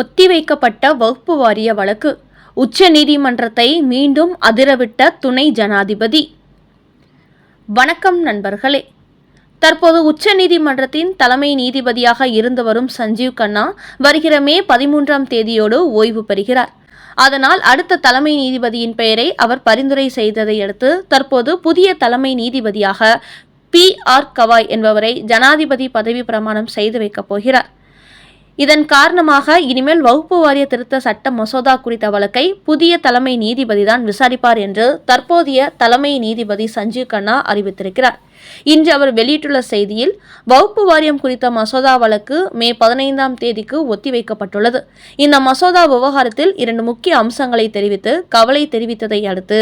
ஒத்திவைக்கப்பட்ட வகுப்பு வாரிய வழக்கு. உச்ச நீதிமன்றத்தை மீண்டும் அதிரவிட்ட துணை ஜனாதிபதி. வணக்கம் நண்பர்களே. தற்போது உச்ச நீதிமன்றத்தின் தலைமை நீதிபதியாக இருந்து வரும் சஞ்சீவ் கண்ணா வருகிற மே பதிமூன்றாம் தேதியோடு ஓய்வு பெறுகிறார். அதனால் அடுத்த தலைமை நீதிபதியின் பெயரை அவர் பரிந்துரை செய்ததை அடுத்து தற்போது புதிய தலைமை நீதிபதியாக பி. ஆர். கவாய் என்பவரை ஜனாதிபதி பதவி பிரமாணம் செய்து வைக்கப் போகிறார். இதன் காரணமாக இனிமேல் வகுப்பு வாரிய திருத்த சட்ட மசோதா குறித்த வழக்கை புதிய தலைமை நீதிபதி தான் விசாரிப்பார் என்று தற்போதைய தலைமை நீதிபதி சஞ்சீவ் கண்ணா அறிவித்திருக்கிறார். இன்று அவர் வெளியிட்டுள்ள செய்தியில் வகுப்பு வாரியம் குறித்த மசோதா வழக்கு மே பதினைந்தாம் தேதிக்கு ஒத்திவைக்கப்பட்டுள்ளது. இந்த மசோதா விவகாரத்தில் இரண்டு முக்கிய அம்சங்களை தெரிவித்து கவலை தெரிவித்ததை அடுத்து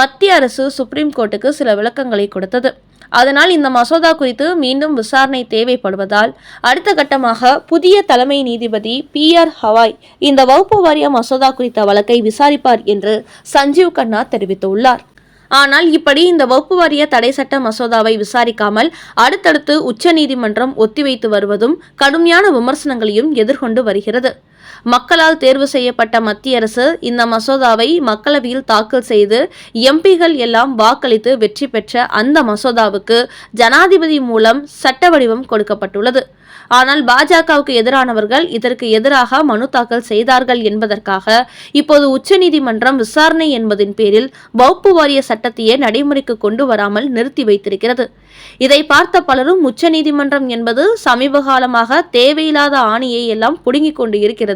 மத்திய அரசு சுப்ரீம் கோர்ட்டுக்கு சில விளக்கங்களை கொடுத்தது. அதனால் இந்த மசோதா குறித்து மீண்டும் விசாரணை தேவைப்படுவதால் அடுத்த கட்டமாக புதிய தலைமை நீதிபதி பி ஆர் ஹவாய் இந்த வகுப்பு வாரிய மசோதா குறித்த வழக்கை விசாரிப்பார் என்று சஞ்சீவ் கண்ணா தெரிவித்துள்ளார். ஆனால் இப்படி இந்த வகுப்பு வாரிய தடை சட்ட மசோதாவை விசாரிக்காமல் அடுத்தடுத்து உச்சநீதிமன்றம் ஒத்திவைத்து வருவதும் கடுமையான விமர்சனங்களையும் எதிர்கொண்டு வருகிறது. மக்களால் தேர்வு செய்யப்பட்ட மத்திய அரசு இந்த மசோதாவை மக்களவையில் தாக்கல் செய்து எம்பிகள் எல்லாம் வாக்களித்து வெற்றி பெற்ற அந்த மசோதாவுக்கு ஜனாதிபதி மூலம் சட்ட வடிவம் கொடுக்கப்பட்டுள்ளது. ஆனால் பாஜகவுக்கு எதிரானவர்கள் இதற்கு எதிராக மனு தாக்கல் செய்தார்கள் என்பதற்காக இப்போது உச்சநீதிமன்றம் விசாரணை என்பதின் பேரில் வகுப்பு வாரிய சட்டத்தையே நடைமுறைக்கு கொண்டு வராமல் நிறுத்தி வைத்திருக்கிறது. இதை பார்த்த பலரும் உச்சநீதிமன்றம் என்பது சமீப காலமாக தேவையில்லாத ஆணையை எல்லாம் புடுங்கிக் கொண்டு இருக்கிறது.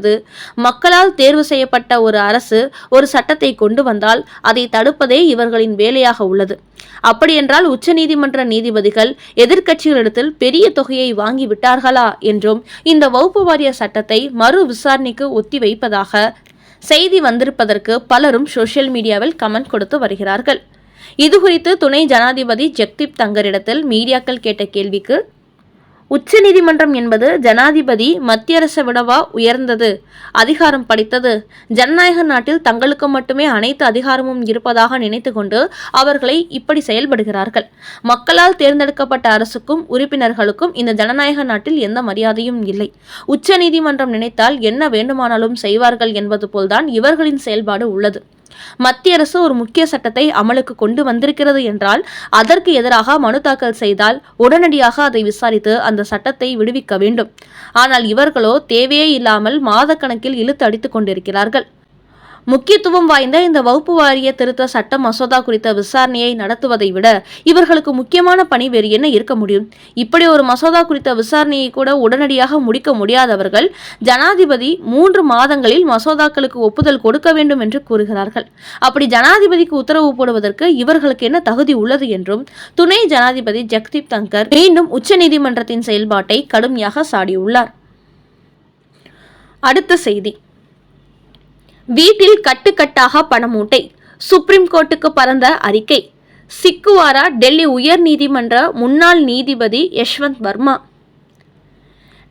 மக்களால் தேர்வு செய்யப்பட்ட ஒரு அரசு ஒரு சட்டத்தை கொண்டு வந்தால் அதை தடுப்பதே இவர்களின் வேலையாக உள்ளது. அப்படியென்றால் உச்சநீதிமன்ற நீதிபதிகள் எதிர்க்கட்சிகளிடத்தில் பெரிய தொகையை வாங்கி விட்டார்களா என்றும் இந்த வகுப்பு வாரிய சட்டத்தை மறு விசாரணைக்கு ஒத்திவைப்பதாக செய்தி வந்திருப்பதற்கு பலரும் சோசியல் மீடியாவில் கமெண்ட் கொடுத்து வருகிறார்கள். இதுகுறித்து துணை ஜனாதிபதி ஜெக்தீப் தங்கரிடத்தில் மீடியாக்கள் கேட்ட கேள்விக்கு உச்சநீதிமன்றம் என்பது ஜனாதிபதி மத்திய அரசை விடவா உயர்ந்தது அதிகாரம் படைத்தது. ஜனநாயக நாட்டில் தங்களுக்கு மட்டுமே அனைத்து அதிகாரமும் இருப்பதாக நினைத்துக்கொண்டு அவர்களை இப்படி செயல்படுகிறார்கள். மக்களால் தேர்ந்தெடுக்கப்பட்ட அரசுக்கும் உறுப்பினர்களுக்கும் இந்த ஜனநாயக நாட்டில் எந்த மரியாதையும் இல்லை. உச்சநீதிமன்றம் நினைத்தால் என்ன வேண்டுமானாலும் செய்வார்கள் என்பது போல்தான் இவர்களின் செயல்பாடு உள்ளது. மத்திய அரசு ஒரு முக்கிய சட்டத்தை அமலுக்கு கொண்டு வந்திருக்கிறது என்றால் அதற்கு எதிராக மனு தாக்கல் செய்தால் உடனடியாக அதை விசாரித்து அந்த சட்டத்தை விடுவிக்க வேண்டும். ஆனால் இவர்களோ தேவையே இல்லாமல் மாதக்கணக்கில் இழுத்து அடித்துக் கொண்டிருக்கிறார்கள். முக்கியத்துவம் வாய்ந்த இந்த வகுப்பு வாரிய திருத்த சட்ட மசோதா குறித்த விசாரணையை நடத்துவதை விட இவர்களுக்கு முக்கியமான பணி வேறு என்ன இருக்க முடியும்? இப்படி ஒரு மசோதா குறித்த விசாரணையை கூட உடனடியாக முடிக்க முடியாதவர்கள் ஜனாதிபதி மூன்று மாதங்களில் மசோதாக்களுக்கு ஒப்புதல் கொடுக்க வேண்டும் என்று கூறுகிறார்கள். அப்படி ஜனாதிபதிக்கு உத்தரவு போடுவதற்கு இவர்களுக்கு என்ன தகுதி உள்ளது என்றும் துணை ஜனாதிபதி ஜெக்தீப் தங்கர் மீண்டும் உச்சநீதிமன்றத்தின் செயல்பாட்டை கடுமையாக சாடியுள்ளார். அடுத்த செய்தி. வீட்டில் கட்டுக்கட்டாக பணமூட்டை. சுப்ரீம் கோர்ட்டுக்கு பறந்த அறிக்கை. சிக்குவாரா டெல்லி உயர் நீதிமன்ற முன்னாள் நீதிபதி யஷ்வந்த் வர்மா.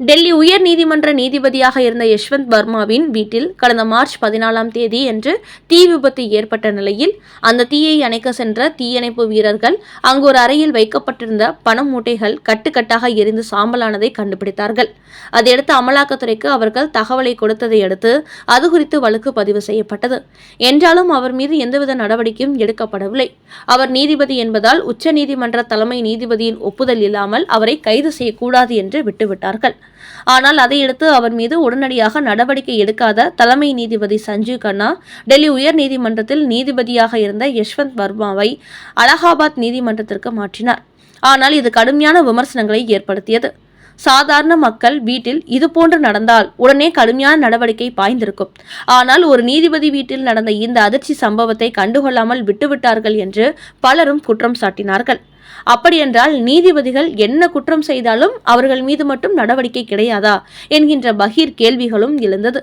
டெல்லி உயர் நீதிமன்ற நீதிபதியாக இருந்த யஷ்வந்த் வர்மாவின் வீட்டில் கடந்த மார்ச் பதினாலாம் தேதி என்று தீ விபத்து ஏற்பட்ட நிலையில் அந்த தீயை அணைக்க சென்ற தீயணைப்பு வீரர்கள் அங்கு ஒரு அறையில் வைக்கப்பட்டிருந்த பண மூட்டைகள் கட்டுக்கட்டாக எரிந்து சாம்பலானதை கண்டுபிடித்தார்கள். அதையடுத்து அமலாக்கத்துறைக்கு அவர்கள் தகவலை கொடுத்ததை அடுத்து அது குறித்து வழக்கு பதிவு செய்யப்பட்டது. என்றாலும் அவர் மீது எந்தவித நடவடிக்கையும் எடுக்கப்படவில்லை. அவர் நீதிபதி என்பதால் உச்ச நீதிமன்ற தலைமை நீதிபதியின் ஒப்புதல் இல்லாமல் அவரை கைது செய்யக்கூடாது என்று விட்டுவிட்டார்கள். ஆனால் அதையடுத்து அவர் மீது உடனடியாக நடவடிக்கை எடுக்காத தலைமை நீதிபதி சஞ்சீவ் கண்ணா டெல்லி உயர் நீதிமன்றத்தில் நீதிபதியாக இருந்த யஷ்வந்த் வர்மாவை அலகாபாத் நீதிமன்றத்திற்கு மாற்றினார். ஆனால் இது கடுமையான விமர்சனங்களை ஏற்படுத்தியது. சாதாரண மக்கள் வீட்டில் இதுபோன்று நடந்தால் உடனே கடுமையான நடவடிக்கை பாய்ந்திருக்கும். ஆனால் ஒரு நீதிபதி வீட்டில் நடந்த இந்த அதிர்ச்சி சம்பவத்தை கண்டுகொள்ளாமல் விட்டுவிட்டார்கள் என்று பலரும் குற்றம் சாட்டினார்கள். அப்படியென்றால் நீதிபதிகள் என்ன குற்றம் செய்தாலும் அவர்கள் மீது மட்டும் நடவடிக்கை கிடையாதா என்கின்ற பகீர் கேள்விகளும் எழுந்தது.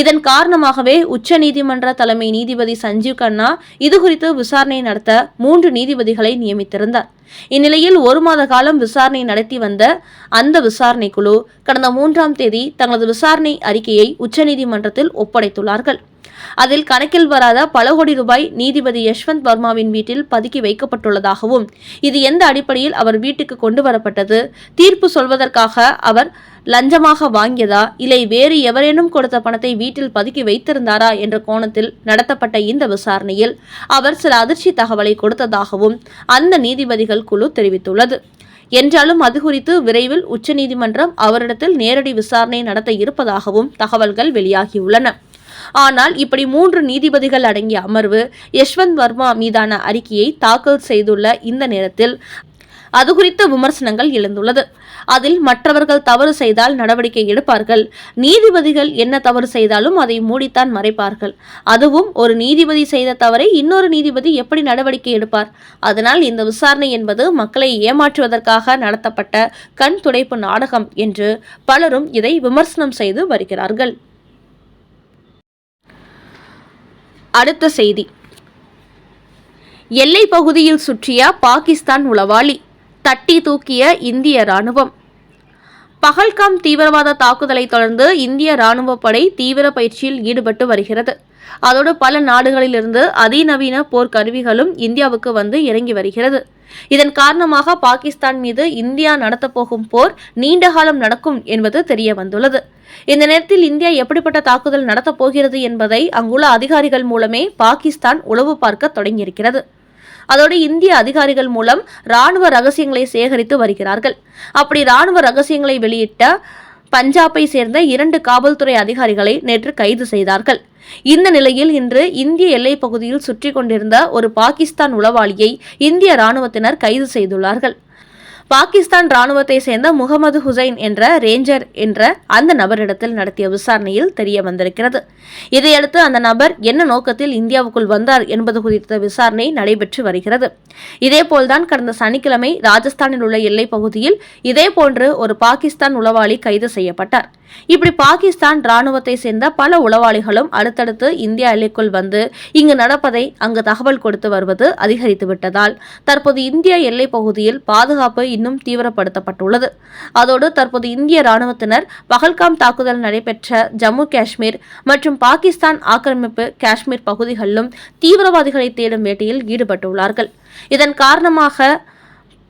இதன் காரணமாகவே உச்ச நீதிமன்ற தலைமை நீதிபதி சஞ்சீவ் கண்ணா இது குறித்து விசாரணை நடத்த மூன்று நீதிபதிகளை நியமித்திருந்தார். இந்நிலையில் ஒரு மாத காலம் விசாரணை நடத்தி வந்த அந்த விசாரணை குழு கடந்த மூன்றாம் தேதி தங்களது விசாரணை அறிக்கையை உச்சநீதிமன்றத்தில் ஒப்படைத்துள்ளார்கள். அதில் கணக்கில் வராத பல கோடி ரூபாய் நீதிபதி யஷ்வந்த் வர்மாவின் வீட்டில் பதுக்கி வைக்கப்பட்டுள்ளதாகவும் இது எந்த அடிப்படையில் அவர் வீட்டுக்கு கொண்டு வரப்பட்டது தீர்ப்பு சொல்வதற்காக அவர் லஞ்சமாக வாங்கியதா இல்லை வேறு எவரேனும் கொடுத்த பணத்தை வீட்டில் பதுக்கி வைத்திருந்தாரா என்ற கோணத்தில் நடத்தப்பட்ட இந்த விசாரணையில் அவர் சில அதிர்ச்சி தகவலை கொடுத்ததாகவும் அந்த நீதிபதிகள் குழு தெரிவித்துள்ளது. என்றாலும் அது குறித்து விரைவில் உச்சநீதிமன்றம் அவரிடத்தில் நேரடி விசாரணை நடத்த இருப்பதாகவும் தகவல்கள் வெளியாகியுள்ளன. ஆனால் இப்படி மூன்று நீதிபதிகள் அடங்கிய அமர்வு யஷ்வந்த் வர்மா மீதான அறிக்கையை தாக்கல் செய்துள்ள இந்த நேரத்தில் அது குறித்த விமர்சனங்கள் எழுந்துள்ளது. அதில் மற்றவர்கள் தவறு செய்தால் நடவடிக்கை எடுப்பார்கள். நீதிபதிகள் என்ன தவறு செய்தாலும் அதை மூடித்தான் மறைப்பார்கள். அதுவும் ஒரு நீதிபதி செய்த தவறை இன்னொரு நீதிபதி எப்படி நடவடிக்கை எடுப்பார்? அதனால் இந்த விசாரணை என்பது மக்களை ஏமாற்றுவதற்காக நடத்தப்பட்ட கண் துடைப்பு நாடகம் என்று பலரும் இதை விமர்சனம் செய்து வருகிறார்கள். அடுத்த செய்தி. எல்லை பகுதியில் சுற்றிய பாகிஸ்தான் உளவாளி தட்டி தூக்கிய இந்திய ராணுவம் பகல்காம் தீவிரவாத தாக்குதலை தொடர்ந்து இந்திய ராணுவ படை தீவிர பயிற்சியில் ஈடுபட்டு வருகிறது. அதோடு பல நாடுகளிலிருந்து அதிநவீன போர்க்கருவிகளும் இந்தியாவுக்கு வந்து இறங்கி வருகிறது. இதன் காரணமாக பாகிஸ்தான் மீது இந்தியா நடத்தப்போகும் போர் நீண்ட காலம் நடக்கும் என்பது தெரிய வந்துள்ளது. இந்த நேரத்தில் இந்தியா எப்படிப்பட்ட தாக்குதல் நடத்தப் போகிறது என்பதை அங்குள்ள அதிகாரிகள் மூலமே பாகிஸ்தான் உளவு பார்க்க தொடங்கியிருக்கிறது. அதோடு இந்திய அதிகாரிகள் மூலம் ராணுவ ரகசியங்களை சேகரித்து வருகிறார்கள். அப்படி ராணுவ ரகசியங்களை வெளியிட்ட பஞ்சாபை சேர்ந்த இரண்டு காவல்துறை அதிகாரிகளை நேற்று கைது செய்தார்கள். இந்த நிலையில் இன்று இந்திய எல்லைப் பகுதியில் சுற்றி கொண்டிருந்த ஒரு பாகிஸ்தான் உளவாளியை இந்திய ராணுவத்தினர் கைது செய்துள்ளார்கள். பாகிஸ்தான் ராணுவத்தை சேர்ந்த முகமது ஹுசைன் என்ற ரேஞ்சர் என்ற அந்த நபரிடத்தில் நடத்திய விசாரணையில் தெரிய வந்திருக்கிறது இதையடுத்து அந்த நபர் என்ன நோக்கத்தில் இந்தியாவுக்குள் வந்தார் என்பது குறித்த விசாரணை நடைபெற்று வருகிறது. இதேபோல்தான் கடந்த சனிக்கிழமை ராஜஸ்தானில் உள்ள எல்லைப் பகுதியில் இதேபோன்று ஒரு பாகிஸ்தான் உளவாளி கைது செய்யப்பட்டார். இப்படி பாகிஸ்தான் ராணுவத்தை சேர்ந்த பல உளவாளிகளும் அடுத்தடுத்து இந்திய எல்லைக்குள் வந்து இங்கு நடப்பதை அங்கு தகவல் கொடுத்து வருவது அதிகரித்து விட்டதால் தற்போது இந்திய எல்லை பகுதியில் பாதுகாப்பு இன்னும் தீவிரப்படுத்தப்பட்டுள்ளது. அதோடு தற்போது இந்திய ராணுவத்தினர் பகல்காம் தாக்குதல் நடைபெற்ற ஜம்மு காஷ்மீர் மற்றும் பாகிஸ்தான் ஆக்கிரமிப்பு காஷ்மீர் பகுதிகளிலும் தீவிரவாதிகளை தேடும் வேட்டையில் ஈடுபட்டுள்ளார்கள். இதன் காரணமாக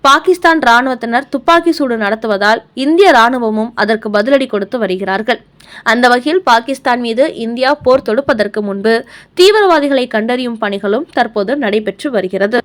பாகிஸ்தான் ராணுவத்தினர் துப்பாக்கி சூடு நடத்துவதால் இந்திய ராணுவமும் அதற்கு பதிலடி கொடுத்து வருகிறார்கள். அந்த வகையில் பாகிஸ்தான் மீது இந்தியா போர் தொடுப்பதற்கு முன்பு தீவிரவாதிகளை கண்டறியும் பணிகளும் தற்போது நடைபெற்று வருகிறது.